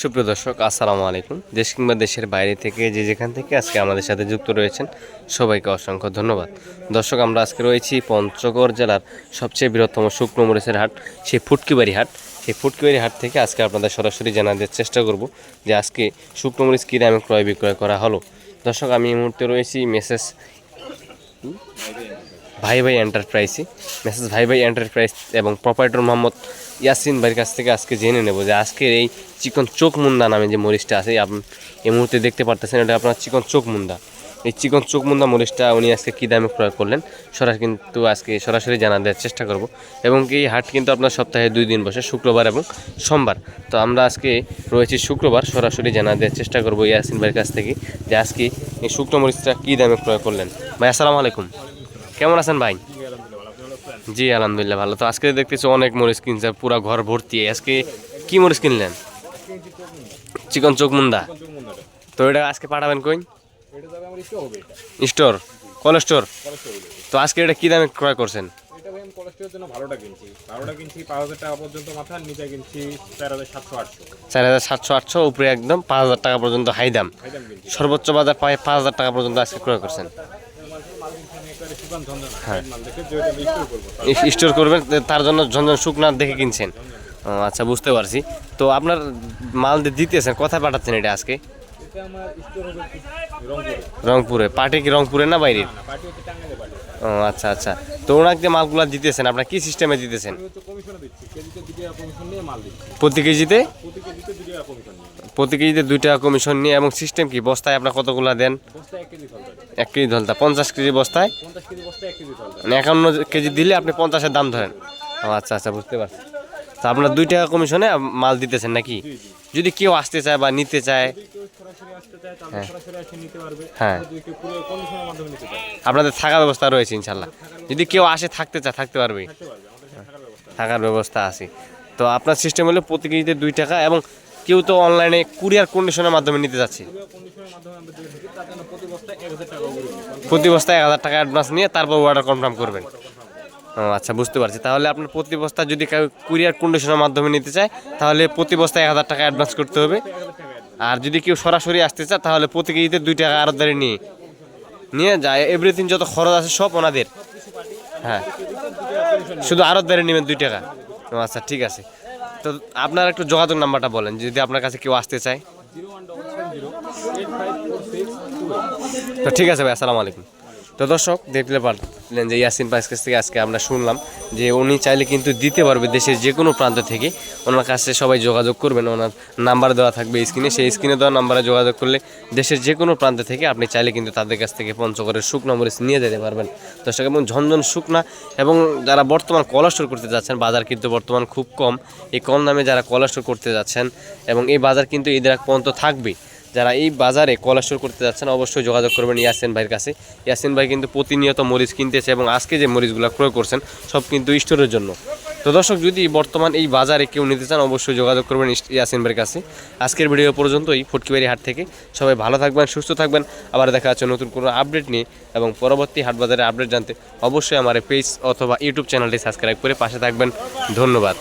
সুপ্রিয় দর্শক, আসসালামু আলাইকুম। দেশ কিংবা দেশের বাইরে থেকে যে যেখান থেকে আজকে আমাদের সাথে যুক্ত রয়েছেন, সবাইকে অসংখ্য ধন্যবাদ। দর্শক, আমরা আজকে রয়েছি পঞ্চগড় জেলার সবচেয়ে বৃহত্তম শুকনো মরিচের হাট, সেই ফুটকিবাড়ি হাট। সেই ফুটকিবাড়ি হাট থেকে আজকে আপনাদের সরাসরি জানাতে চেষ্টা করব যে আজকে শুকনো মরিচ কী দামে ক্রয় বিক্রয় করা হলো। দর্শক, আমি এই মুহূর্তে রয়েছি মেসেজ ভাই ভাই এন্টারপ্রাইজে মেসেজ ভাই ভাই এন্টারপ্রাইজ এবং প্রপারেটর মোহাম্মদ ইয়াসিন ভাইয়ের কাছ থেকে আজকে জেনে নেব যে আজকের এই চিকন চোখ মুন্দা নামে যে মরিচটা আছে আপনি এই মুহূর্তে দেখতে পারতেছেন এটা আপনার চিকন চোখ মুন্দা। এই চিকন চোখ মুন্দা মরিচটা উনি আজকে কী দামে ক্রয় করলেন সরাসরি কিন্তু আজকে সরাসরি জানা দেওয়ার চেষ্টা করব। এবং এই হাট কিন্তু আপনার সপ্তাহে দুই দিন বসে, শুক্রবার এবং সোমবার। তো আমরা আজকে রয়েছি শুক্রবার, সরাসরি জানা দেওয়ার চেষ্টা করব ইয়াসিন ভাইয়ের কাছ থেকে যে আজকে এই শুকনো মরিচটা কী দামে ক্রয় করলেন। ভাই, আসসালামু আলাইকুম। কেমন আছেন ভাই? জি, আলহামদুলিল্লাহ, ভালো। তো আজকে দেখতেছি অনেক মরিচ কিনছে, পুরো ঘর ভর্তি। আজকে কি মরিচ কিনলেন? চিকন চোখ মুন্দা? তো এটা আজকে পাঠাবেন কই? স্টোর? Call store? তো আজকে এটা কি দামে ক্রয় করছেন? চার হাজার সাতশো আটশো। উপরে একদম পাঁচ হাজার টাকা পর্যন্ত হাই দাম। সর্বোচ্চ বাজার পাঁচ হাজার টাকা পর্যন্ত আজকে ক্রয় করছেন মাল মাল কিনছি আমি একবারে সুগান ঝঞ্ঝনা হ্যাঁ। করব। স্টোর করবেন তার জন্য ঝঞ্ঝন শুকনা দেখে কিনছেন। ও, আচ্ছা বুঝতে পারছি। তো আপনার মাল দিতেছেন কথা পাঠাচ্ছেন এটা আজকে? রংপুরে। পার্টি কি রংপুরে না বাইরে? না পার্টি হচ্ছে টাঙ্গাইলে পার্টি। ও আচ্ছা আচ্ছা। তো ওনাকে যে মালগুলো দিতেছেন আপনার কি সিস্টেমে দিতেছেন? আমি হচ্ছে কমিশনে দিচ্ছি। কেজিতে দু টাকা কমিশন নিয়ে মাল দিচ্ছি। প্রতি কেজিতে? প্রতি কেজিতে দু টাকা কমিশন নিয়ে। প্রতি কেজিতে দুই টাকা কমিশন নিয়ে এবং সিস্টেম কি? বস্তায় আপনার কতগুলো দেন? এক কেজি ধলতা পঞ্চাশ কেজি বস্তায়? মানে একান্ন কেজি দিলে আপনি পঞ্চাশের দাম ধরেন। ও আচ্ছা আচ্ছা বুঝতে পারছি। তো আপনার দুই টাকা কমিশনে মাল দিতেছেন নাকি? যদি কেউ আসতে চায় বা নিতে চায়। হ্যাঁ। চায়। আপনাদের থাকার ব্যবস্থা রয়েছে ইনশাল্লাহ। যদি কেউ আসে থাকতে চায় থাকতে পারবে। থাকার ব্যবস্থা আছে। তো আপনার সিস্টেম হলো প্রতি কেজিতে দুই টাকা এবং কেউ তো অনলাইনে কুরিয়ার কন্ডিশনের মাধ্যমে নিতে যাচ্ছে। প্রতি বস্তায় এক হাজার টাকা অ্যাডভান্স নিয়ে তারপর অর্ডার কনফার্ম করবেন। আচ্ছা বুঝতে পারছি। তাহলে আপনার প্রতি বস্তা যদি কুরিয়ার কন্ডিশনের মাধ্যমে নিতে চায়, তাহলে প্রতি বস্তায় এক হাজার টাকা অ্যাডভান্স করতে হবে। আর যদি কেউ সরাসরি আসতে চায়, তাহলে প্রতি কেজিতে দুই টাকা আরও ধরে নিয়ে নিয়ে যায়। এভরিথিং যত খরচ আছে সব ওনাদের। হ্যাঁ। শুধু আরও ধরে নেবেন দুই টাকা। ও আচ্ছা ঠিক আছে। তো আপনার একটু যোগাযোগ নাম্বারটা বলেন, যদি আপনার কাছে কেউ আসতে চায়। তো ঠিক আছে ভাই, আসসালামু আলাইকুম। তো দর্শক দেখলে পারলেন যে ইয়াসিন পাইস কাছ থেকে আজকে আমরা শুনলাম যে উনি চাইলে কিন্তু দিতে পারবে দেশের যে কোনো প্রান্ত থেকে। ওনার কাছে সবাই যোগাযোগ করবেন, ওনার নাম্বার দেওয়া থাকবে স্ক্রিনে। সেই স্ক্রিনে দেওয়া নাম্বারে যোগাযোগ করলে দেশের যে কোনো প্রান্ত থেকে আপনি চাইলে কিন্তু তাদের কাছ থেকে পঞ্চগড়ের শুকনা মরিচ নিয়ে যেতে পারবেন। দর্শক, এবং ঝনঝন শুকনা এবং যারা বর্তমান কলাস্টোর করতে যাচ্ছেন, বাজার কিন্তু বর্তমান খুব কম। এই কম দামে যারা কলাস্টোর করতে যাচ্ছেন এবং এই বাজার কিন্তু ঈদের আগ পর্যন্ত থাকবে যারা এই বাজারে কলাস্টোর করতে যাচ্ছেন, অবশ্যই যোগাযোগ করবেন ইয়াসিন ভাইয়ের কাছে। ইয়াসিন ভাই কিন্তু প্রতিনিয়ত মরিচ কিনতেছে এবং আজকে যে মরিচগুলো ক্রয় করছেন, সব কিন্তু স্টোরের জন্য। তো দর্শক, যদি বর্তমান এই বাজারে কেউ নিতে চান, অবশ্যই যোগাযোগ করবেন ইয়াসিন ভাইয়ের কাছে। আজকের ভিডিও পর্যন্তই, ফুটকিবাড়ি হাট থেকে। সবাই ভালো থাকবেন, সুস্থ থাকবেন। আবার দেখা যাচ্ছে নতুন কোনো আপডেট নিয়ে এবং পরবর্তী হাট বাজারের আপডেট জানতে অবশ্যই আমার পেজ অথবা ইউটিউব চ্যানেলটি সাবস্ক্রাইব করে পাশে থাকবেন। ধন্যবাদ।